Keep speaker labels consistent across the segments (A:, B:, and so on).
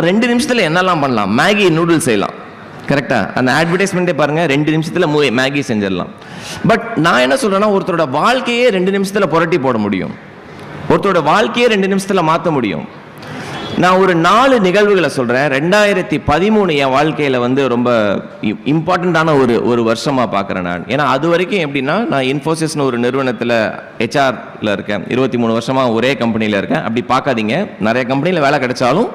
A: ரெண்டு நிமிஷத்தில் என்னெல்லாம் பண்ணலாம்? மேகி நூடுல்ஸ் செய்யலாம். கரெக்டாக அந்த அட்வர்டைஸ்மெண்ட்டே பாருங்கள் ரெண்டு நிமிஷத்தில் மூ மேகி செஞ்சிடலாம். பட் நான் என்ன சொல்கிறேன்னா ஒருத்தரோட வாழ்க்கையே ரெண்டு நிமிஷத்தில் புரட்டி போட முடியும். ஒருத்தரோட வாழ்க்கையே ரெண்டு நிமிஷத்தில் மாற்ற முடியும். நான் ஒரு நாலு நிகழ்வுகளை சொல்கிறேன் ரெண்டாயிரத்தி பதிமூணு என் வாழ்க்கையில் வந்து ரொம்ப இம்பார்ட்டண்ட்டான ஒரு ஒரு வருஷமாக பார்க்குறேன் நான். ஏன்னா அது வரைக்கும் எப்படின்னா நான் இன்ஃபோசிஸ்னு ஒரு நிறுவனத்தில் ஹெச்ஆரில் இருக்கேன். இருபத்தி மூணு வருஷமாக ஒரே கம்பெனியில் இருக்கேன். அப்படி பார்க்காதீங்க. நிறைய கம்பெனியில் வேலை கிடைச்சாலும்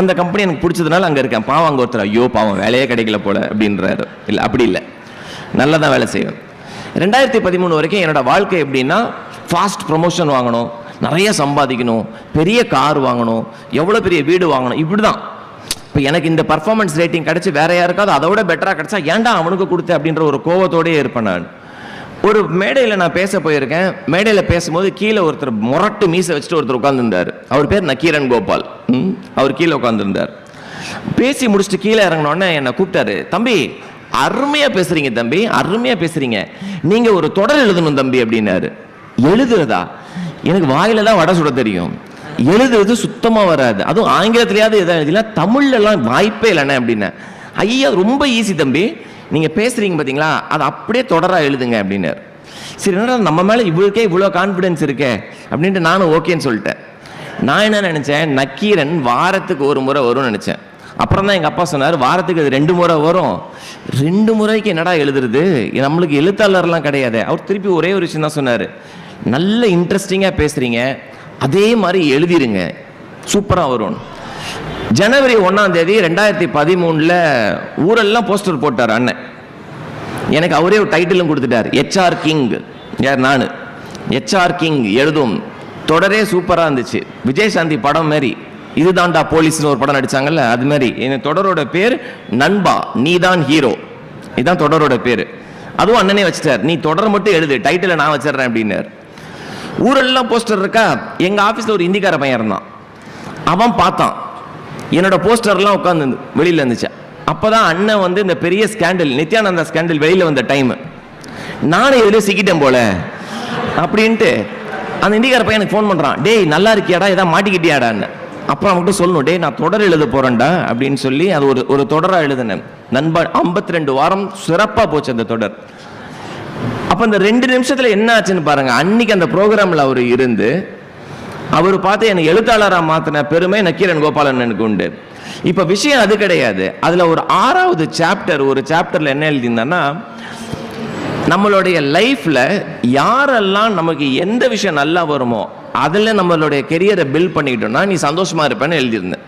A: அந்த கம்பெனி எனக்கு பிடிச்சதுனால அங்கே இருக்கேன். பாவம் அங்கே ஒருத்தர் ஐயோ பாவம் வேலையே கிடைக்கல போல அப்படின்றாரு. இல்லை அப்படி இல்லை. நல்லா தான் வேலை செய்வேன். ரெண்டாயிரத்தி பதிமூணு வரைக்கும் என்னோட வாழ்க்கை எப்படின்னா ஃபாஸ்ட் ப்ரொமோஷன் வாங்கணும். நிறைய சம்பாதிக்கணும் பெரிய கார் வாங்கணும் எவ்வளோ பெரிய வீடு வாங்கணும் இப்படி தான் இப்போ எனக்கு இந்த பர்ஃபார்மன்ஸ் ரேட்டிங் கிடச்சி வேற யாருக்காவது அதை விட பெட்டராக கிடச்சா ஏன்டா அவனுக்கு கொடுத்த அப்படின்ற ஒரு கோவத்தோடயே இருப்பேன் நான். ஒரு மேடையில் நான் பேச போயிருக்கேன். மேடையில் பேசும்போது கீழே ஒருத்தர் முரட்டு மீசை வச்சுட்டு ஒருத்தர் உட்காந்துருந்தார் அவர் பேர் நக்கீரன் கோபால். ம், அவர் கீழே உட்காந்துருந்தார் பேசி முடிச்சுட்டு கீழே இறங்கினோடனே என்னை கூப்பிட்டாரு தம்பி அருமையா பேசுறீங்க தம்பி அருமையா பேசுறீங்க. நீங்க ஒரு தொடர் எழுதணும் தம்பி அப்படின்னாரு. எழுதுறதா? எனக்கு வாயில தான் வடை சுட தெரியும். எழுதுறது சுத்தமாக வராது. அதுவும் ஆங்கிலத்திலேயாவது எதாவது எழுதினா தமிழ்லலாம் வாய்ப்பே இல்லைண்ணே அப்படின்னா. ஐயா ரொம்ப ஈஸி தம்பி. நீங்கள் பேசுகிறீங்க பார்த்தீங்களா அதை அப்படியே தொடராக எழுதுங்க அப்படின்னாரு. சரி என்னடா நம்ம மேலே இவ்வளோக்கே இவ்வளோ கான்ஃபிடென்ஸ் இருக்கே அப்படின்ட்டு நானும் ஓகேன்னு சொல்லிட்டேன். நான் என்ன நினச்சேன்? நக்கீரன் வாரத்துக்கு ஒரு முறை வரும்னு நினச்சேன். அப்புறம் தான் எங்கள் அப்பா சொன்னார் வாரத்துக்கு அது ரெண்டு முறை வரும். ரெண்டு முறைக்கு என்னடா எழுதுறது? நம்மளுக்கு எழுத்தாளர்லாம் கிடையாது. அவர் திருப்பி ஒரே ஒரு விஷயம் தான் சொன்னார். நல்ல இன்ட்ரெஸ்டிங்காக பேசுகிறீங்க அதே மாதிரி எழுதிருங்க. சூப்பராக வரும். ஜனவரி ஒன்றாம் தேதி ரெண்டாயிரத்தி பதிமூணில் ஊரெல்லாம் போஸ்டர் போட்டார் அண்ணன். எனக்கு அவரே ஒரு டைட்டிலும் கொடுத்துட்டார். எச்ஆர் கிங் யார்? நான். எச்ஆர் கிங் எழுதும். தொடரே சூப்பராக இருந்துச்சு. விஜயசாந்தி படம் மாதிரி இதுதான்டா போலீஸ்னு ஒரு படம் நடித்தாங்கல்ல அது மாதிரி என் தொடரோட பேர் நண்பா. நீதான் ஹீரோ இதுதான் தொடரோட பேர். அதுவும் அண்ணனே வச்சிட்டார். நீ தொடர் மட்டும் எழுது. டைட்டிலை நான் வச்சிடுறேன் அப்படின்னார். ஊரெல்லாம் போஸ்டர் இருக்கா? எங்கள் ஆஃபீஸில் ஒரு இந்திக்கார பையன் இருந்தான். அவன் பார்த்தான். என்னோட போஸ்டர்லாம் உட்காந்து வெளியில் இருந்துச்சு. அப்பதான் அண்ணன் வந்து இந்த பெரிய ஸ்கேண்டல் நித்யானந்தா ஸ்கேண்டல் வெளியில் வந்த டைம் நானும் இதுல சிக்கிட்டேன் போல. அப்படின்ட்டு அந்த இந்திக்கார பையன் எனக்கு ஃபோன் பண்ணுறான் டேய் நல்லா இருக்கியாடா? எதாவது மாட்டிக்கிட்டியாடான்னு அப்புறம் அவங்ககிட்ட சொல்லணும் டேய் நான் தொடர் எழுத போகிறேன்டா அப்படின்னு சொல்லி அது ஒரு ஒரு தொடராக எழுதினேன். நண்பன் ஐம்பத்தி ரெண்டு வாரம் சிறப்பாக போச்சு அந்த தொடர். அப்போ இந்த ரெண்டு நிமிஷத்தில் என்ன ஆச்சுன்னு பாருங்க. அன்னைக்கு அந்த ப்ரோக்ராமில் அவர் இருந்து அவர் பார்த்து என்னை எழுத்தாளராக மாத்தின பெருமை நக்கீரன் கோபாலன் எனக்கு உண்டு. இப்போ விஷயம் அது கிடையாது. அதில் ஒரு ஆறாவது சாப்டர் ஒரு சாப்டரில் என்ன எழுதியிருந்தேன்னா நம்மளுடைய லைஃப்பில் யாரெல்லாம் நமக்கு எந்த விஷயம் நல்லா வருமோ அதில் நம்மளுடைய கெரியரை பில்ட் பண்ணிக்கிட்டோம்னா நீ சந்தோஷமாக இருப்பேன்னு எழுதியிருந்தேன்.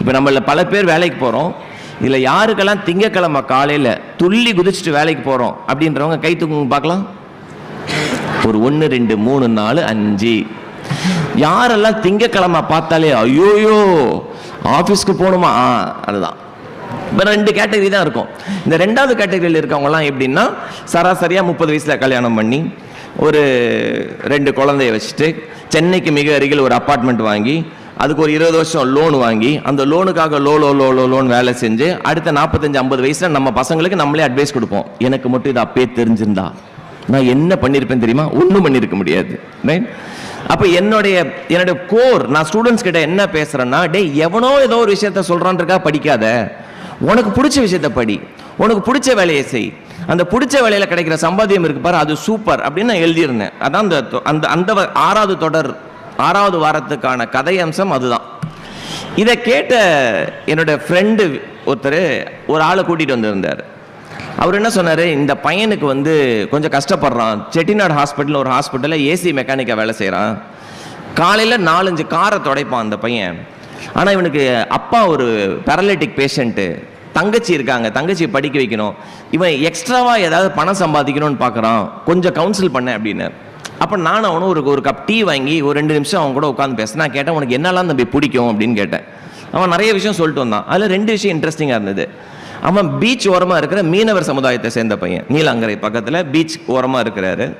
A: இப்போ நம்மள பல பேர் வேலைக்கு போகிறோம் இதில் யாருக்கெல்லாம் திங்கக்கிழமை காலையில் துள்ளி குதிச்சுட்டு வேலைக்கு போகிறோம் அப்படின்றவங்க கை தூக்குங்க பார்க்கலாம். ஒரு ஒன்று ரெண்டு மூணு நாலு அஞ்சு. யாரெல்லாம் திங்கக்கிழமை பார்த்தாலே ஐயோயோ ஆஃபீஸ்க்கு போகணுமா? ஆ அதுதான். இப்போ ரெண்டு கேட்டகரி தான் இருக்கும். இந்த ரெண்டாவது கேட்டகரியில் இருக்கவங்கலாம் எப்படின்னா சராசரியாக முப்பது வயசில் கல்யாணம் பண்ணி ஒரு ரெண்டு குழந்தைய வச்சுட்டு சென்னைக்கு மிக அருகில் ஒரு அப்பார்ட்மெண்ட் வாங்கி அதுக்கு ஒரு இருபது வருஷம் லோன் வாங்கி அந்த லோனுக்காக லோ லோ லோ லோ லோன் வேலை செஞ்சு அடுத்த நாற்பத்தஞ்சு ஐம்பது வயசில் நம்ம பசங்களுக்கு நம்மளே அட்வைஸ் கொடுப்போம். எனக்கு மட்டும் இது அப்பயே தெரிஞ்சிருந்தா. நான் என்ன பண்ணியிருப்பேன் தெரியுமா? ஒன்றும் பண்ணியிருக்க முடியாது. ரைட் அப்போ என்னுடைய என்னுடைய கோர் நான் ஸ்டூடெண்ட்ஸ் கிட்ட என்ன பேசுகிறேன்னா டேய் எவனோ ஏதோ ஒரு விஷயத்த சொல்கிறான்றக்கா படிக்காத. உனக்கு பிடிச்ச விஷயத்த படி. உனக்கு பிடிச்ச வேலையை செய். அந்த பிடிச்ச வேலையில் கிடைக்கிற சம்பாத்தியம் இருக்கு பாரு அது சூப்பர் அப்படின்னு நான் எழுதியிருந்தேன். அதான் அந்த தொ- அந்த அந்த வ- ஆறாவது தொடர் ஆறாவது வாரத்துக்கான கதை அம்சம் அதுதான். இதை கேட்ட என்னோடய ஃப்ரெண்டு ஒருத்தர் ஒரு ஆளை கூட்டிகிட்டு வந்திருந்தார். அவர் என்ன சொன்னார்? இந்த பையனுக்கு வந்து கொஞ்சம் கஷ்டப்படுறான். செட்டிநாடு ஹாஸ்பிட்டல் ஒரு ஹாஸ்பிட்டலில் ஏசி மெக்கானிக்காக வேலை செய்கிறான் காலையில் நாலஞ்சு காரை துடைப்பான் அந்த பையன். ஆனால் இவனுக்கு அப்பா ஒரு பேரலிட்டிக் பேஷண்ட்டு தங்கச்சி இருக்காங்க தங்கச்சி படிக்க வைக்கணும். இவன் எக்ஸ்ட்ராவாக ஏதாவது பணம் சம்பாதிக்கணும்னு பார்க்குறான் கொஞ்சம் கவுன்சில் பண்ணேன் அப்படின்னு அப்போ நான் அவனும் ஒரு ஒரு கப் டீ வாங்கி ஒரு ரெண்டு நிமிஷம் அவன் கூட உட்காந்து பேச நான் கேட்டேன் உனக்கு என்னெல்லாம் தம்பி பிடிக்கும்? அப்படின்னு கேட்டேன். அவன் நிறைய விஷயம் சொல்லிட்டு வந்தான். அதில் ரெண்டு விஷயம் இன்ட்ரெஸ்டிங்காக இருந்தது. அவன் பீச் ஓரமாக இருக்கிற மீனவர் சமுதாயத்தை சேர்ந்த பையன். நீலாங்கரை பக்கத்தில் பீச் ஓரமாக இருக்கிறாரு.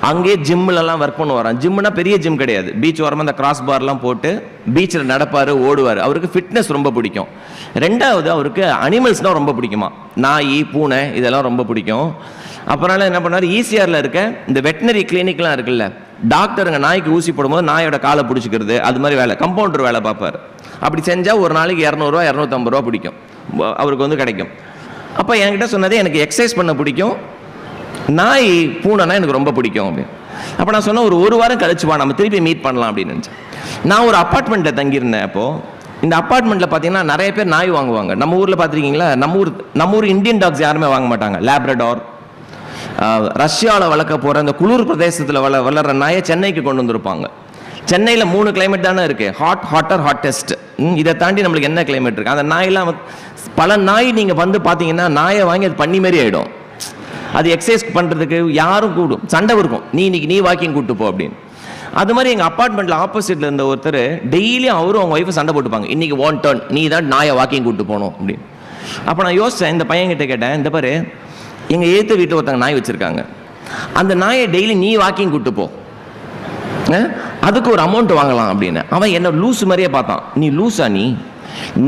A: அங்கேயே ஜிம்லலாம் ஒர்க் பண்ண வரான் ஜிம்னா பெரிய ஜிம் கிடையாது. பீச் ஓரமாக அந்த கிராஸ் பார்லாம் போட்டு பீச்சில் நடப்பார் ஓடுவார். அவருக்கு ஃபிட்னஸ் ரொம்ப பிடிக்கும். ரெண்டாவது அவருக்கு அனிமல்ஸ்னால் ரொம்ப பிடிக்குமா நாய் பூனை இதெல்லாம் ரொம்ப பிடிக்கும். அப்புறம் என்ன பண்ணார் ஈசிஆரில் இருக்க இந்த வெட்டினரி கிளினிக்லாம் இருக்குல்ல டாக்டருங்க நாய்க்கு ஊசி போடும்போது நாயோட காலை பிடிச்சிக்கிறது அது மாதிரி வேலை கம்பவுண்டர் வேலை பார்ப்பார். அப்படி செஞ்சால் ஒரு நாளைக்கு இரநூறுவா இரநூத்தம்பது ரூபா பிடிக்கும். அவருக்கு வந்து கிடைக்கும். அப்போ என்கிட்ட சொன்னது எனக்கு எக்ஸசைஸ் பண்ண பிடிக்கும். நாய் பூனைனா எனக்கு ரொம்ப பிடிக்கும் அப்படின்னு. அப்போ நான் சொன்னேன் ஒரு ஒரு வாரம் கழிச்சுவா நம்ம திருப்பி மீட் பண்ணலாம் அப்படின்னு நினச்சேன். நான் ஒரு அப்பார்ட்மெண்ட்டில் தங்கியிருந்தேன் அப்போது இந்த அப்பார்ட்மெண்ட்டில் பார்த்தீங்கன்னா நிறைய பேர் நாய் வாங்குவாங்க. நம்ம ஊரில் பார்த்துருக்கீங்களா? நம்ம ஊர் நம்ம ஊர் இந்தியன் டாக்ஸ் யாருமே வாங்க மாட்டாங்க. லேப்ரடார் ரஷ்யாவில் வளர்க்க போகிற அந்த குளிர் பிரதேசத்தில் வள வளர்கிற நாயை சென்னைக்கு கொண்டு வந்திருப்பாங்க. சென்னையில் மூணு கிளைமேட் தானே இருக்குது ஹாட் ஹாட்டர் ஹாட்டஸ்ட் இதை தாண்டி நம்மளுக்கு என்ன கிளைமேட் இருக்குது அந்த நாயெல்லாம் பல நாய் நீங்கள் வந்து பார்த்தீங்கன்னா நாயை வாங்கி அது பண்ணி மாரி ஆகிடும் அது எக்ஸசைஸ் பண்ணுறதுக்கு யாரும் கூடும். சண்டை இருக்கும். நீ இன்னைக்கு நீ வாக்கிங் கூட்டு போ அப்படின்னு. அது மாதிரி எங்கள் அப்பார்ட்மெண்ட்டில் ஆப்போசிட்டில் இருந்த ஒருத்தர் டெய்லியும் அவரும் அவங்க ஒய்ஃபை சண்டை போட்டுப்பாங்க. இன்றைக்கி ஒன் டர்ன் நீ தான் நாயை வாக்கிங் கூப்பிட்டு போகணும் அப்படின்னு. அப்போ நான் யோசித்தேன் இந்த பையன்கிட்ட கேட்டேன் இந்த பாரு எங்கள் ஏற்ற வீட்டில் ஒருத்தங்க நாய் வச்சுருக்காங்க. அந்த நாயை டெய்லி நீ வாக்கிங் கூட்டு போ. அதுக்கு ஒரு அமௌண்ட் வாங்கலாம் அப்படின்னு. அவன் என்ன லூஸ் மாதிரியே பார்த்தான். நீ லூஸா நீ?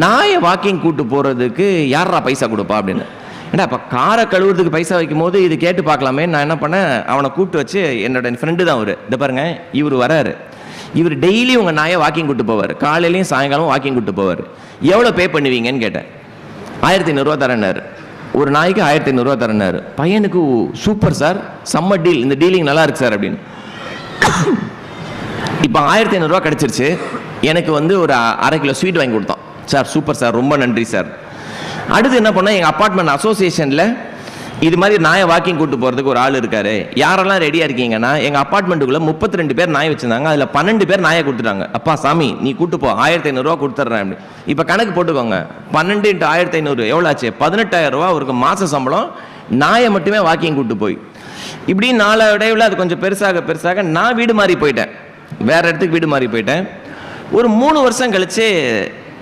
A: நாயை வாக்கிங் கூட்டு போகிறதுக்கு யாரா பைசா கொடுப்பா அப்படின்னு. ஏன்னா அப்போ காரை கழுவுறதுக்கு பைசா வைக்கும் போது இது கேட்டு பார்க்கலாமே. நான் என்ன பண்ணேன்? அவனை கூப்பிட்டு வச்சு என்னோட ஃப்ரெண்டு தான் அவர். இதை பாருங்க இவர் வராரு. இவர் டெய்லி உங்கள் நாயை வாக்கிங் கூட்டு போவார். காலையிலையும் சாயங்காலம் வாக்கிங் கூட்டு போவார். எவ்வளோ பே பண்ணுவீங்கன்னு கேட்டேன். ஆயிரத்தி ஐநூறுரூவா தரேன்னாரு. ஒரு நாய்க்கு ஆயிரத்தி ஐநூறுரூவா தரேன்னாரு. பையனுக்கு சூப்பர் சார் செம்ம டீல் இந்த டீலிங் நல்லா இருக்கு சார் அப்படின்னு. இப்போ ஆயிரத்தி ஐநூறுரூவா கிடச்சிருச்சு. எனக்கு வந்து ஒரு அரை கிலோ ஸ்வீட் வாங்கி கொடுத்தான். சார் சூப்பர் சார் ரொம்ப நன்றி சார் அடுத்து என்ன பண்ணால் எங்கள் அப்பார்ட்மெண்ட் அசோசியேஷனில் இது மாதிரி நாயை வாக்கிங் கூட்டு போகிறதுக்கு ஒரு ஆள் இருக்காரு. யாரெல்லாம் ரெடியாக இருக்கீங்கன்னா எங்கள் அப்பார்ட்மெண்ட்டுக்குள்ளே முப்பத்தி ரெண்டு பேர் நாய் வச்சிருந்தாங்க. அதில் பன்னெண்டு பேர் நாயை கொடுத்துட்டாங்க. அப்பா சாமி நீ கூட்டு போ. ஆயிரத்தி ஐநூறுரூவா கொடுத்துட்றேன் அப்படி இப்போ கணக்கு போட்டுக்கோங்க. பன்னெண்டு இன்ட்டு ஆயிரத்தி ஐநூறு எவ்வளோ ஆச்சு பதினெட்டாயிரம் ரூபா அவருக்கு மாத சம்பளம். நாயை மட்டுமே வாக்கிங் கூட்டு போய். இப்படி நாளடைவில் அது கொஞ்சம் பெருசாக பெருசாக நான் வீடு மாறி போயிட்டேன். வேற இடத்துக்கு வீடு மாறி போயிட்டேன். ஒரு மூணு வருஷம் கழிச்சு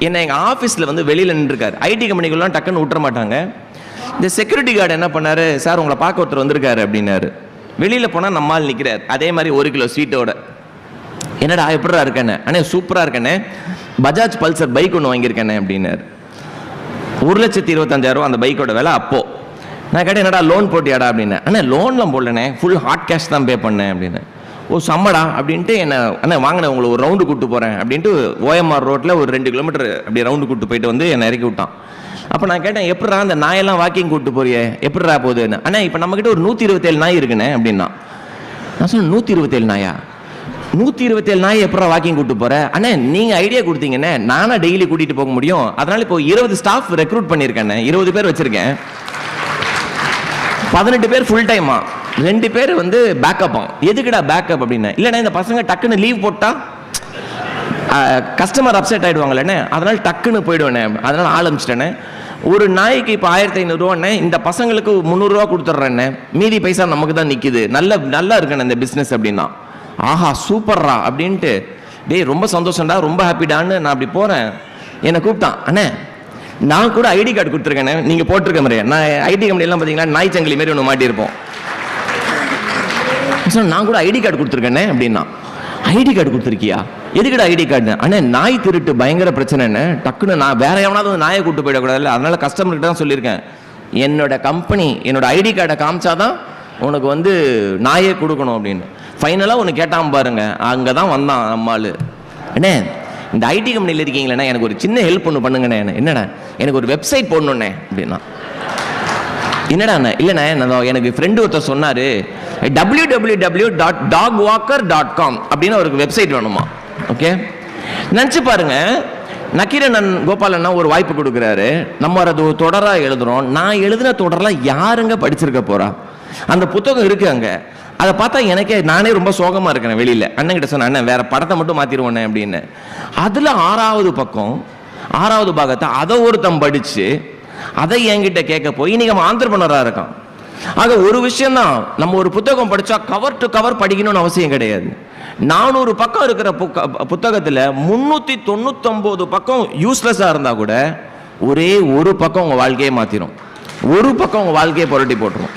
A: என்னை எங்கள் ஆஃபீஸில் வந்து வெளியில் நின்றுருக்காரு. ஐடி கம்பெனிக்குலாம் டக்குன்னு விட்டுற மாட்டாங்க. இந்த செக்யூரிட்டி கார்டு என்ன பண்ணாரு? சார் உங்களை பார்க்க ஒருத்தர் வந்திருக்காரு அப்படின்னாரு. வெளியில் போனால் நம்மால் நிற்கிறார் அதே மாதிரி ஒரு கிலோ ஸ்வீட்டோட என்னடா எப்படா இருக்கேனே அண்ணே சூப்பராக இருக்கேனே பஜாஜ் பல்சர் பைக் ஒன்று வாங்கியிருக்கேனே அப்படின்னாரு. ஒரு லட்சத்தி இருபத்தஞ்சாயிரம் அந்த பைக்கோட விலை அப்போ. நான் கேட்டேன் என்னடா லோன் போட்டியாடா? அப்படின்னே. அண்ணே லோன்லாம் போடலண்ணே. ஃபுல் ஹாட் கேஷ் தான் பே பண்ணேன் அப்படின்னு. ஓ சம்மடா அப்படின்ட்டு என்ன அண்ணே வாங்கினேன் உங்களை ஒரு ரவுண்டு கூப்பிட்டு போகிறேன் அப்படின்ட்டு ஓஎம்ஆர் ரோட்டில் ஒரு ரெண்டு கிலோமீட்டர் அப்படி ரவுண்டு கூட்டு போயிட்டு வந்து என்னை இறக்கி விட்டான். அப்போ நான் கேட்டேன் எப்படிரா அந்த நாயெல்லாம் வாக்கிங் கூப்பிட்டு போறியே? எப்படிரா போகுதுன்னு? அண்ணா இப்போ நம்மக்கிட்ட ஒரு நூற்றி இருபத்தேழு நாய் இருக்குண்ணே அப்படின்னா. நான் சொன்னேன் நூற்றி இருபத்தேழு நாயா? நூற்றி இருபத்தேழு நாய் எப்படா வாக்கிங் கூட்டு போகிற அண்ணே நீங்கள் ஐடியா கொடுத்தீங்கண்ணே நானா டெய்லி கூட்டிகிட்டு போக முடியும். அதனால் இப்போ இருபது ஸ்டாஃப் ரெக்ரூட் பண்ணியிருக்கேண்ணே இருபது பேர் வச்சுருக்கேன். பதினெட்டு பேர் ஃபுல் டைமா ரெண்டு பேர் வந்து பேக்கப்பா எதுக்குடா பேக்கப் அப்படின்னு? இல்லைண்ணே இந்த பசங்க டக்குன்னு லீவ் போட்டால் கஸ்டமர் அப்செட் ஆகிடுவாங்களேண்ணே அதனால் டக்குன்னு போயிடுவேண்ணே. அதனால் ஆரம்பிச்சிட்டேனே ஒரு நாய்க்கு இப்போ ஆயிரத்தி ஐநூறுரூவாண்ணே இந்த பசங்களுக்கு முந்நூறுரூவா கொடுத்துட்றேண்ணே. மீதி பைசா நமக்கு தான் நிற்கிது நல்ல நல்லா இருக்கணும் இந்த பிஸ்னஸ் அப்படின்னா. ஆஹா சூப்பர்ரா அப்படின்ட்டு. டேய் ரொம்ப சந்தோஷம்டா ரொம்ப ஹாப்பிடான்னு நான் அப்படி போகிறேன் என்னை கூப்பிட்டான் அண்ணே நான் கூட ஐடி கார்டு கொடுத்துருக்கேண்ணே. நீங்கள் போட்டிருக்க மாதிரியே. நான் ஐடி கம்பெனிலாம் பார்த்தீங்கன்னா நாய் சங்கிலி மாரி ஒன்று மாட்டியிருப்போம். நான் கூட ஐடி கார்டு கொடுத்துருக்கேண்ணே அப்படின்னா. ஐடி கார்டு கொடுத்துருக்கியா? எதுக்குடா ஐடி கார்டு அண்ணே நாய் திருட்டு பயங்கர பிரச்சனைன்னு டக்குன்னு நான் வேற எவனாவது வந்து நாயை கூட்டு போயிடக்கூடாதுல்ல அதனால கஸ்டமர்கிட்ட தான் சொல்லியிருக்கேன். என்னோட கம்பெனி என்னோட ஐடி கார்டை காமிச்சாதான் உனக்கு வந்து நாயே கொடுக்கணும் அப்படின்னு. ஃபைனலாக ஒன்று கேட்டாமல் பாருங்க. அங்கே தான் வந்தான் நம்மால் அண்ணே இந்த ஐடி கம்பெனியில் இருக்கீங்களேண்ணா எனக்கு ஒரு சின்ன ஹெல்ப் ஒன்று பண்ணுங்கண்ணே. என்னடா? எனக்கு ஒரு வெப்சைட் போடணுண்ணே அப்படின்னா. என்னடா அண்ணா? இல்லைண்ணே நான் எனக்கு ஃப்ரெண்டு ஒருத்தர் சொன்னார் W W W dot dog walker dot com அப்படின்னு அவருக்கு வெப்சைட் வேணுமா? ஓகே நினச்சி பாருங்க. நக்கீரன் கோபாலண்ணா ஒரு வாய்ப்பு கொடுக்குறாரு. நம்ம அது ஒரு தொடராக எழுதுறோம். நான் எழுதின தொடரெல்லாம் யாருங்க படிச்சிருக்க போறா? அந்த புத்தகம் இருக்கு அங்கே. அதை பார்த்தா எனக்கே நானே ரொம்ப சோகமாக இருக்கிறேன் வெளியில். அண்ணன் கிட்ட சொன்னேன் அண்ணன் வேற படத்தை மட்டும் மாத்திருவோண்ணே அப்படின்னு. அதில் ஆறாவது பக்கம் ஆறாவது பாகத்தை அதை ஒருத்தன் படிச்சு அதை என்கிட்ட கேட்க போய் இன்னைக்கு அவன் ஆந்திரப்பனராக இருக்கான். ஆக ஒரு விஷயம்தான். நம்ம ஒரு புத்தகம் படிச்சா கவர் டு கவர் படிக்கணும்னு அவசியம் கிடையாது. நானூறு பக்கம் இருக்கிற புத்தகத்தில் முந்நூற்றி தொண்ணூத்தொம்போது பக்கம் யூஸ்லெஸ்ஸாக இருந்தால் கூட ஒரே ஒரு பக்கம் உங்கள் வாழ்க்கையை மாற்றிடும் ஒரு பக்கம் உங்கள் வாழ்க்கையை புரட்டி போட்டுரும்.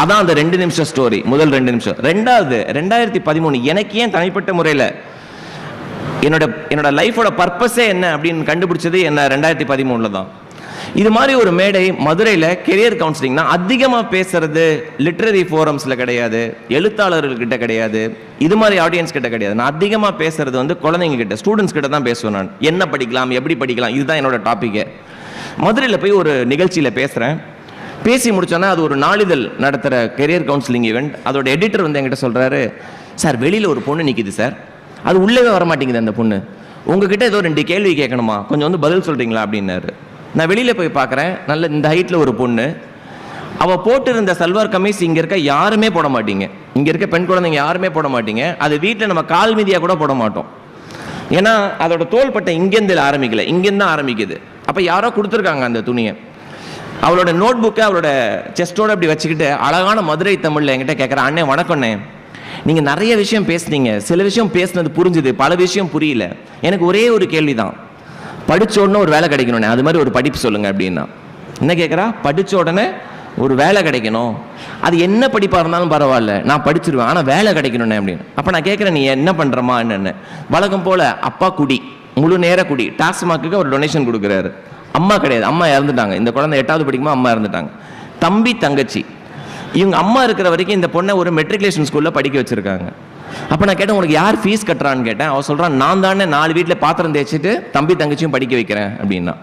A: அதான் அந்த ரெண்டு நிமிஷம் ஸ்டோரி முதல் ரெண்டு நிமிஷம். ரெண்டாவது ரெண்டாயிரத்தி பதிமூணு எனக்கு ஏன் தனிப்பட்ட முறையில் என்னோட என்னோட லைஃபோட பர்பஸே என்ன அப்படின்னு கண்டுபிடிச்சது என்ன? ரெண்டாயிரத்தி பதிமூணில் தான் இது மாதிரி ஒரு மேடை மதுரையில் கெரியர் கவுன்சிலிங்னா அதிகமாக பேசுறது லிட்ரரி ஃபோரம்ஸில் கிடையாது எழுத்தாளர்கள்கிட்ட கிடையாது இது மாதிரி ஆடியன்ஸ் கிட்ட கிடையாது. நான் அதிகமாக பேசுறது வந்து குழந்தைங்க கிட்ட ஸ்டூடெண்ட்ஸ் கிட்ட தான் பேசுவேன் நான். என்ன படிக்கலாம் எப்படி படிக்கலாம் இதுதான் என்னோட டாப்பிக்கு மதுரையில் போய் ஒரு நிகழ்ச்சியில் பேசுகிறேன் பேசி முடிச்சோன்னா அது ஒரு நாளிதழ் நடத்துகிற கெரியர் கவுன்சிலிங் ஈவெண்ட் அதோட எடிட்டர் வந்து என்கிட்ட சொல்கிறாரு சார் வெளியில் ஒரு பொண்ணு நிற்கிது சார். அது உள்ளவே வர மாட்டேங்குது அந்த பொண்ணு. உங்ககிட்ட ஏதோ ரெண்டு கேள்வி கேட்கணுமா? கொஞ்சம் வந்து பதில் சொல்கிறீங்களா அப்படின்னாரு. நான் வெளியில் போய் பார்க்குறேன். நல்ல இந்த ஹைட்டில் ஒரு பொண்ணு. அவள் போட்டிருந்த சல்வார் கமீஸ் இங்கே இருக்க யாருமே போட மாட்டீங்க. இங்கே இருக்க பெண் குழந்தைங்க யாருமே போட மாட்டீங்க. அது வீட்டில் நம்ம கால் மீதியாக கூட போட மாட்டோம். ஏன்னா அதோட தோள்பட்டை இங்கேருந்து ஆரம்பிக்கல. இங்கேருந்து தான் ஆரம்பிக்குது. அப்போ யாரோ கொடுத்துருக்காங்க அந்த துணியை. அவளோட நோட் புக்கை அவளோட செஸ்டோடு அப்படி வச்சுக்கிட்டு அழகான மதுரை தமிழில் என்கிட்ட கேட்குற அண்ணே வணக்கண்ணே நீங்கள் நிறைய விஷயம் பேசுனீங்க. சில விஷயம் பேசுனது புரிஞ்சுது. பல விஷயம் புரியல. எனக்கு ஒரே ஒரு கேள்வி தான் படித்த உடனே ஒரு வேலை கிடைக்கணுண்ணே அது மாதிரி ஒரு படிப்பு சொல்லுங்கள் அப்படின்னா. என்ன கேட்குறா படித்த உடனே ஒரு வேலை கிடைக்கணும். அது என்ன படிப்பாக இருந்தாலும் பரவாயில்ல. நான் படிச்சிருவேன் ஆனால் வேலை கிடைக்கணும்னே அப்படின்னு. அப்போ நான் கேட்குறேன் நீ என்ன பண்ணுறமா என்னென்னு. வழக்கம் போல் அப்பா குடி முழு நேர குடி. டாஸ்மாக்கு ஒரு டொனேஷன் கொடுக்குறாரு. அம்மா கிடையாது அம்மா இறந்துட்டாங்க. இந்த குழந்தை எட்டாவது படிக்கும்போது அம்மா இறந்துட்டாங்க. தம்பி தங்கச்சி. இவங்க அம்மா இருக்கிற வரைக்கும் இந்த பொண்ணை ஒரு மெட்ரிகுலேஷன் ஸ்கூலில் படிக்க வச்சுருக்காங்க. அப்போ நான் கேட்டேன் உனக்கு யார் ஃபீஸ் கட்டுறான்னு கேட்டேன். அவன் சொல்கிறான் நான் தானே நாலு வீட்டில் பாத்திரம் தேய்ச்சிட்டு தம்பி தங்கச்சியும் படிக்க வைக்கிறேன் அப்படின்னா.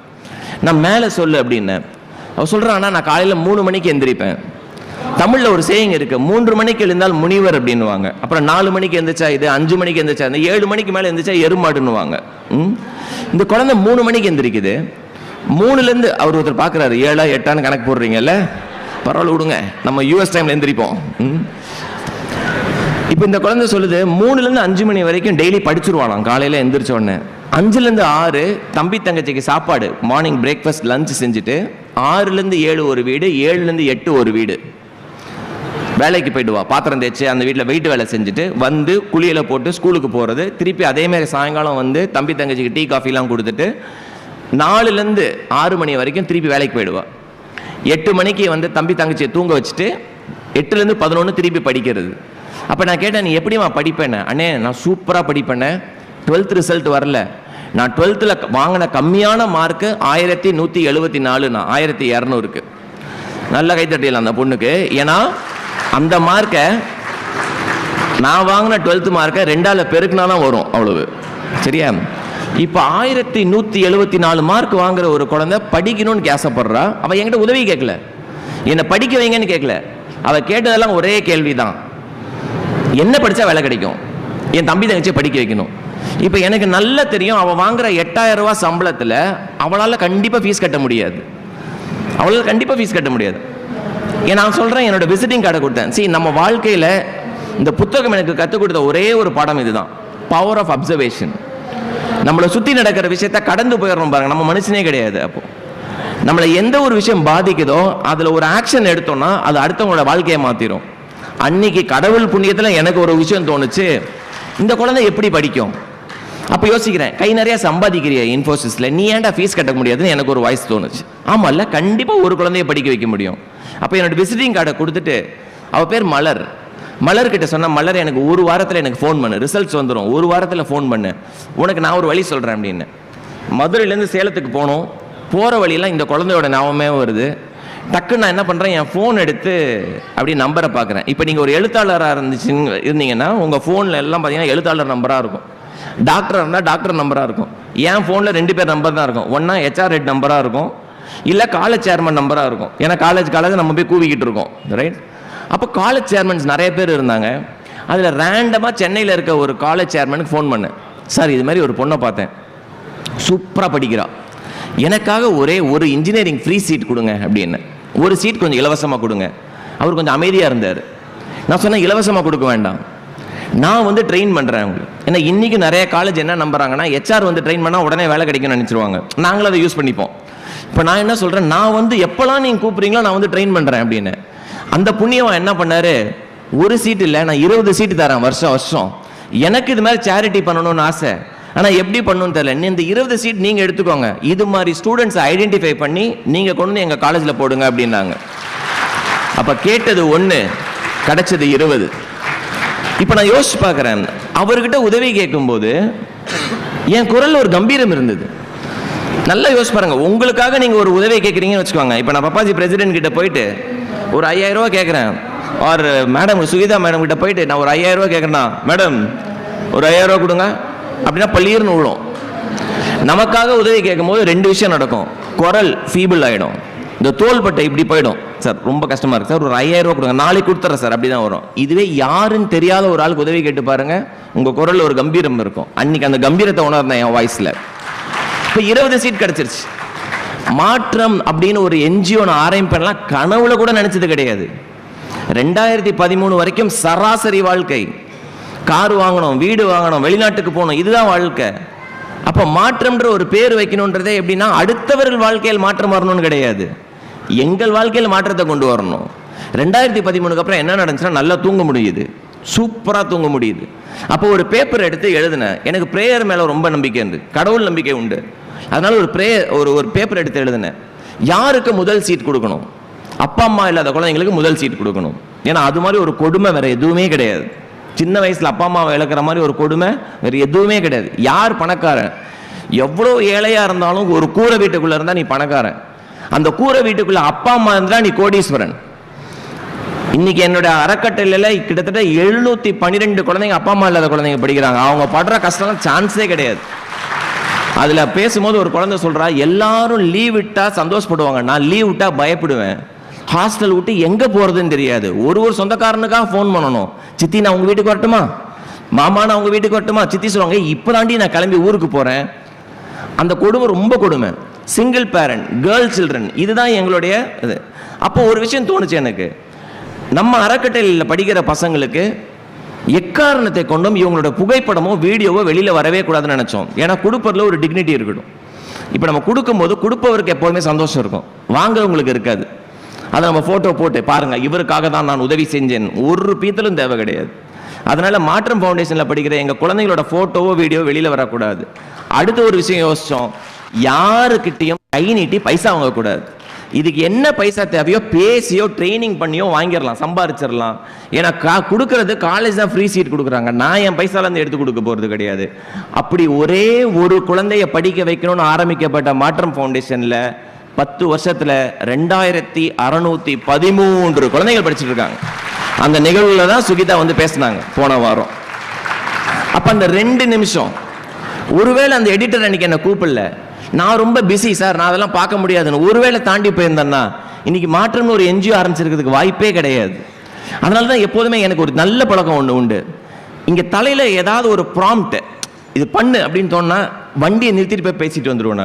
A: நான் மேலே சொல்லு அப்படின்னேன் அவன் சொல்கிறான் நான் காலையில் மூணு மணிக்கு எந்திரிப்பேன். தமிழில் ஒரு சேயிங் இருக்கு மூன்று மணிக்கு எழுந்தால் முனிவர் அப்படின்னுவாங்க. அப்புறம் நாலு மணிக்கு எந்திரிச்சா இது அஞ்சு மணிக்கு எந்திரிச்சா இந்த ஏழு மணிக்கு மேலே எந்திரிச்சா எருமாடுன்னுவாங்க. ம்? இந்த குழந்தை மூணு மணிக்கு எந்திரிக்குது. மூணுலேருந்து அவர் ஒருத்தர் பார்க்குறாரு ஏழா எட்டான்னு கணக்கு போடுறீங்கல்ல? பரவாயில்ல விடுங்க. நம்ம யூஎஸ் டைமில் எந்திரிப்போம். ம்? இப்போ இந்த குழந்தை சொல்லுது மூணுலேருந்து அஞ்சு மணி வரைக்கும் டெய்லி படிச்சிருவானாம் காலையில் எந்திரிச்ச உடனே. அஞ்சுலேருந்து ஆறு தம்பி தங்கச்சிக்கு சாப்பாடு மார்னிங் பிரேக்ஃபாஸ்ட் லஞ்ச் செஞ்சுட்டு ஆறுலேருந்து ஏழு ஒரு வீடு ஏழுலேருந்து எட்டு ஒரு வீடு. வேலைக்கு போயிடுவா. பாத்திரம் தேய்ச்சி அந்த வீட்டில் வெயிட் வேலை செஞ்சுட்டு வந்து குளியில் போட்டு ஸ்கூலுக்கு போகிறது திருப்பி அதேமாரி சாயங்காலம் வந்து தம்பி தங்கச்சிக்கு டீ காஃபிலாம் கொடுத்துட்டு நாலுலேருந்து ஆறு மணி வரைக்கும் திருப்பி வேலைக்கு போயிடுவா. எட்டு மணிக்கு வந்து தம்பி தங்கச்சியை தூங்க வச்சுட்டு எட்டுலேருந்து பதினொன்று திருப்பி படிக்கிறது. அப்போ நான் கேட்டேன் நீ எப்படிம்மா படிப்பேன்னு? அண்ணே நான் சூப்பராக படிப்பேனே டுவெல்த் ரிசல்ட் வரல. நான் டுவெல்த்தில் வாங்கின கம்மியான மார்க்கு ஆயிரத்தி நூற்றி எழுபத்தி நாலு நான் ஆயிரத்தி இரநூறுக்கு. நல்ல கைத்தட்டியில் அந்த பொண்ணுக்கு. ஏன்னா அந்த மார்க்கை நான் வாங்கின டுவெல்த்து மார்க்கை ரெண்டால பெருக்குனா தான் வரும் அவ்வளவு. சரியா? இப்போ ஆயிரத்தி நூற்றி எழுபத்தி நாலு மார்க் வாங்குற ஒரு குழந்தை படிக்கணும்னு ஆசைப்படுறா. அவள் என்கிட்ட உதவி கேட்கல. என்னை படிக்க வைங்கன்னு கேட்கல. அவள் கேட்டதெல்லாம் ஒரே கேள்வி தான் என்ன படித்தா வேலை கிடைக்கும்? என் தம்பி தங்கச்சியை படிக்க வைக்கணும். இப்போ எனக்கு நல்லா தெரியும் அவள் வாங்குற எட்டாயிரம் ரூபா சம்பளத்தில் அவளால் கண்டிப்பாக ஃபீஸ் கட்ட முடியாது. அவளால் கண்டிப்பாக ஃபீஸ் கட்ட முடியாது. ஏன் நான் சொல்கிறேன் என்னோட விசிட்டிங் கார்டை கொடுத்தேன். சரி நம்ம வாழ்க்கையில் இந்த புத்தகம் எனக்கு கற்றுக் கொடுத்த ஒரே ஒரு பாடம் இதுதான். பவர் ஆஃப் அப்சர்வேஷன் நம்மளை சுற்றி நடக்கிற விஷயத்த கடந்து போயிடுறோம் பாருங்க. நம்ம மனுஷனே கிடையாது அப்போ. நம்மளை எந்த ஒரு விஷயம் பாதிக்குதோ அதில் ஒரு ஆக்ஷன் எடுத்தோம்னா அது அடுத்தவங்களோட வாழ்க்கையை மாற்றிடும் அன்னைக்கு கடவுள் புண்ணியத்தில் எனக்கு ஒரு விஷயம் தோணுச்சு. இந்த குழந்தை எப்படி படிக்கும்? அப்போ யோசிக்கிறேன். கை நிறைய சம்பாதிக்கிறிய இன்ஃபோசிஸில் நீ ஏன்டா ஃபீஸ் கட்ட முடியாதுன்னு எனக்கு ஒரு வாய்ஸ் தோணுச்சு. ஆமாம்ல கண்டிப்பாக ஒரு குழந்தைய படிக்க வைக்க முடியும். அப்போ என்னோட விசிட்டிங் கார்டை கொடுத்துட்டு அவள் பேர் மலர். மலர் கிட்ட சொன்னா மலர் எனக்கு ஒரு வாரத்தில் எனக்கு ஃபோன் பண்ணு. ரிசல்ட்ஸ் வந்துடும் ஒரு வாரத்தில் ஃபோன் பண்ணு. உனக்கு நான் ஒரு வழி சொல்கிறேன் அப்படின்னு. மதுரையிலேருந்து சேலத்துக்கு போனோம். போகிற வழியெல்லாம் இந்த குழந்தையோட ஞாபகமே வருது. டக்குன்னு நான் என்ன பண்ணுறேன் என் ஃபோன் எடுத்து அப்படியே நம்பரை பார்க்குறேன். இப்போ நீங்கள் ஒரு எழுத்தாளராக இருந்துச்சுன்னு இருந்தீங்கன்னா உங்கள் ஃபோனில் எல்லாம் பார்த்தீங்கன்னா எழுத்தாளர் நம்பராக இருக்கும். டாக்டராக இருந்தால் டாக்டர் நம்பராக இருக்கும். என் ஃபோனில் ரெண்டு பேர் நம்பர் தான் இருக்கும். ஒன்றா ஹெச்ஆர் ஹெட் நம்பராக இருக்கும். இல்லை காலேஜ் சேர்மன் நம்பராக இருக்கும். ஏன்னா காலேஜ் காலேஜ் நம்ம போய் கூவிக்கிட்டு இருக்கோம். ரைட் அப்போ காலேஜ் சேர்மன்ஸ் நிறைய பேர் இருந்தாங்க. அதில் ரேண்டமாக சென்னையில் இருக்க ஒரு காலேஜ் சேர்மனுக்கு ஃபோன் பண்ணேன். சார் இது மாதிரி ஒரு பொண்ணை பார்த்தேன். சூப்பராக படிக்கிறாள் எனக்காக ஒரே ஒரு இன்ஜினியரிங் ஃப்ரீ சீட் கொடுங்க அப்படின்னு. ஒரு சீட் கொஞ்சம் இலவசமாக கொடுங்க. அவர் கொஞ்சம் அமைதியாக இருந்தார். நான் சொன்னேன் இலவசமாக கொடுக்க வேண்டாம். நான் வந்து ட்ரெயின் பண்ணுறேன் அவங்களுக்கு ஏன்னா இன்றைக்கி நிறைய காலேஜ் என்ன நம்புறாங்கன்னா ஹெச்ஆர் வந்து ட்ரெயின் பண்ணால் உடனே வேலை கிடைக்கும்னு நினச்சிருவாங்க. நாங்களும் அதை யூஸ் பண்ணிப்போம். இப்போ நான் என்ன சொல்கிறேன் நான் வந்து எப்போல்லாம் நீங்கள் கூப்பிட்றீங்களோ நான் வந்து ட்ரெயின் பண்ணுறேன் அப்படின்னு. அந்த புண்ணியவன் என்ன பண்ணார்? ஒரு சீட் இல்லை நான் இருபது சீட்டு தரேன் வருஷம் வருஷம். எனக்கு இது மாதிரி சேரிட்டி பண்ணணும்னு ஆசை. ஆனால் எப்படி பண்ணணும்னு தெரியல. நீ இந்த இருபது சீட் நீங்கள் எடுத்துக்கோங்க. இது மாதிரி ஸ்டூடெண்ட்ஸை ஐடென்டிஃபை பண்ணி நீங்கள் கொண்டு வந்து எங்கள் காலேஜில் போடுங்க அப்படின்னாங்க. அப்போ கேட்டது ஒன்று கிடைச்சது இருபது. இப்போ நான் யோசிச்சு பார்க்குறேன். அவர்கிட்ட உதவி கேட்கும்போது என் குரல் ஒரு கம்பீரம் இருந்தது. நல்லா யோசிச்சு பாருங்க. உங்களுக்காக நீங்கள் ஒரு உதவி கேட்குறீங்கன்னு வச்சுக்கோங்க. இப்போ நான் பப்பாஜி பிரசிடென்ட் கிட்ட போயிட்டு ஒரு ஐயாயிரம் ரூபா கேட்குறேன். ஆர் மேடம் சுகிதா மேடம் கிட்ட போயிட்டு நான் ஒரு ஐயாயிரம் ரூபா கேட்குறேன்னா மேடம் ஒரு ஐயாயிரம் ரூபா கொடுங்க. அப்படின்னா பள்ளீர்னு விழும் நமக்காக உதவி கேட்கும்போது ரெண்டு விஷயம் நடக்கும். குரல் ஃபீபிள் ஆகிடும் இந்த தோள்பட்டை இப்படி போயிடும். சார் ரொம்ப கஷ்டமா இருக்குது சார் ஒரு ஐயாயிரம் ரூபா கொடுங்க. நாளைக்கு கொடுத்துறேன் சார். அப்படி தான் வரும். இதுவே யாருன்னு தெரியாத ஒரு ஆளுக்கு உதவி கேட்டு பாருங்க. உங்கள் குரலில் ஒரு கம்பீரம் இருக்கும். அன்னைக்கு அந்த கம்பீரத்தை உணர்ந்தேன் என் வாய்ஸில் இப்போ இருபது சீட் கிடச்சிருச்சு. மாற்றம் அப்படின்னு ஒரு என்ஜிஓ நான் ஆரம்பிப்பேன்லாம் கனவுல கூட நினைச்சது கிடையாது. ரெண்டாயிரத்தி பதிமூணு வரைக்கும் சராசரி வாழ்க்கை. கார் வாங்கணும் வீடு வாங்கணும் வெளிநாட்டுக்கு போகணும் இதுதான் வாழ்க்கை. அப்போ மாற்றம்ன்ற ஒரு பேர் வைக்கணுன்றதே எப்படின்னா அடுத்தவர்கள் வாழ்க்கையில் மாற்றம் வரணும்னு கிடையாது. எங்கள் வாழ்க்கையில் மாற்றத்தை கொண்டு வரணும். ரெண்டாயிரத்தி பதிமூணுக்கு அப்புறம் என்ன நடந்துச்சுன்னா நல்லா தூங்க முடியுது. சூப்பராக தூங்க முடியுது. அப்போ ஒரு பேப்பர் எடுத்து எழுதினேன் எனக்கு ப்ரேயர் மேலே ரொம்ப நம்பிக்கை உண்டு கடவுள் நம்பிக்கை உண்டு. அதனால ஒரு ப்ரேயர் ஒரு ஒரு பேப்பர் எடுத்து எழுதினேன் யாருக்கு முதல் சீட் கொடுக்கணும்? அப்பா அம்மா இல்லாத குழந்தைங்களுக்கு முதல் சீட் கொடுக்கணும். ஏன்னா அது மாதிரி ஒரு கொடுமை வேற எதுவுமே கிடையாது. சின்ன வயசில் அப்பா அம்மாவை இழக்கிற மாதிரி ஒரு கொடுமை வேறு எதுவுமே கிடையாது. யார் பணக்காரன்? எவ்வளோ ஏழையாக இருந்தாலும் ஒரு கூரை வீட்டுக்குள்ளே இருந்தால் நீ பணக்காரன். அந்த கூரை வீட்டுக்குள்ளே அப்பா அம்மா இருந்தால் நீ கோடீஸ்வரன். இன்னைக்கு என்னோட அறக்கட்டளையில் கிட்டத்தட்ட எழுநூற்றி பன்னிரெண்டு குழந்தைங்க அப்பா அம்மா இல்லாத குழந்தைங்க படிக்கிறாங்க. அவங்க படுற கஷ்டம்லாம் சான்ஸே கிடையாது. அதில் பேசும்போது ஒரு குழந்தை சொல்கிறா எல்லாரும் லீவ் விட்டால் சந்தோஷப்படுவாங்க. நான் லீவ் விட்டால் பயப்படுவேன். ஹாஸ்டல் விட்டு எங்கே போகிறதுன்னு தெரியாது. ஒரு ஒரு சொந்தக்காரனுக்காக ஃபோன் பண்ணணும். சித்தி நான் உங்கள் வீட்டுக்கு வரட்டுமா? மாமா நான் உங்கள் வீட்டுக்கு வரட்டுமா? சித்தி சொல்லுவாங்க இப்போதாண்டி நான் கிளம்பி ஊருக்கு போகிறேன் அந்த கொடுமை ரொம்ப கொடுமை. சிங்கிள் பேரண்ட் கேர்ள் சில்ட்ரன் இதுதான் எங்களுடைய இது. அப்போ ஒரு விஷயம் தோணுச்சு எனக்கு. நம்ம அறக்கட்டளையில் படிக்கிற பசங்களுக்கு எக்காரணத்தை கொண்டும் இவங்களோட புகைப்படமோ வீடியோவோ வெளியில் வரவே கூடாதுன்னு நினச்சோம். ஏன்னா கொடுப்பதில் ஒரு டிக்னிட்டி இருக்கட்டும் இப்போ நம்ம கொடுக்கும்போது கொடுப்பவருக்கு எப்போதுமே சந்தோஷம் இருக்கும். வாங்குறவங்களுக்கு இருக்காது. அதை நம்ம ஃபோட்டோ போட்டு பாருங்க இவருக்காக தான் நான் உதவி செஞ்சேன். ஒரு பீத்தலும் தேவை கிடையாது. அதனால மாற்றம் ஃபவுண்டேஷனில் படிக்கிற எங்கள் குழந்தைங்களோட ஃபோட்டோவோ வீடியோ வெளியில் வரக்கூடாது. அடுத்த ஒரு விஷயம் யோசிச்சோம். யாருக்கிட்டையும் கை நீட்டி பைசா வாங்கக்கூடாது. இதுக்கு என்ன பைசா தேவையோ பேசியோ ட்ரைனிங் பண்ணியோ வாங்கிடலாம் சம்பாரிச்சிடலாம். ஏன்னா கா கொடுக்கறது காலேஜ் தான் ஃப்ரீ சீட் கொடுக்குறாங்க. நான் என் பைசாலேருந்து எடுத்து கொடுக்க போகிறது கிடையாது. அப்படி ஒரே ஒரு குழந்தைய படிக்க வைக்கணும்னு ஆரம்பிக்கப்பட்ட மாற்றம் ஃபவுண்டேஷனில் பத்து வருஷத்தில் ரெண்டாயிரத்தி அறநூற்றி பதிமூன்று குழந்தைகள் படிச்சுட்டு இருக்காங்க அந்த நிகழ்வுல தான் சுகிதா வந்து பேசினாங்க போன வாரம். அப்ப அந்த ரெண்டு நிமிஷம் ஒருவேளை அந்த எடிட்டர் அன்னைக்கு என்ன கூப்பிடல. நான் ரொம்ப பிஸி சார் நான் அதெல்லாம் பார்க்க முடியாதுன்னு ஒருவேளை தாண்டி போயிருந்தேன்னா இன்னைக்கு மாற்றம்னு ஒரு என்ஜிஓ ஆரம்பிச்சிருக்கிறதுக்கு வாய்ப்பே கிடையாது. அதனால தான் எப்போதுமே எனக்கு ஒரு நல்ல பழக்கம் ஒன்று உண்டு. இங்கே தலையில் ஏதாவது ஒரு ப்ராம்ப்ட் இது பண்ணு அப்படின்னு தோணுன்னா வண்டியை நிறுத்திட்டு போய் பேசிட்டு வந்துருவேன் நான்.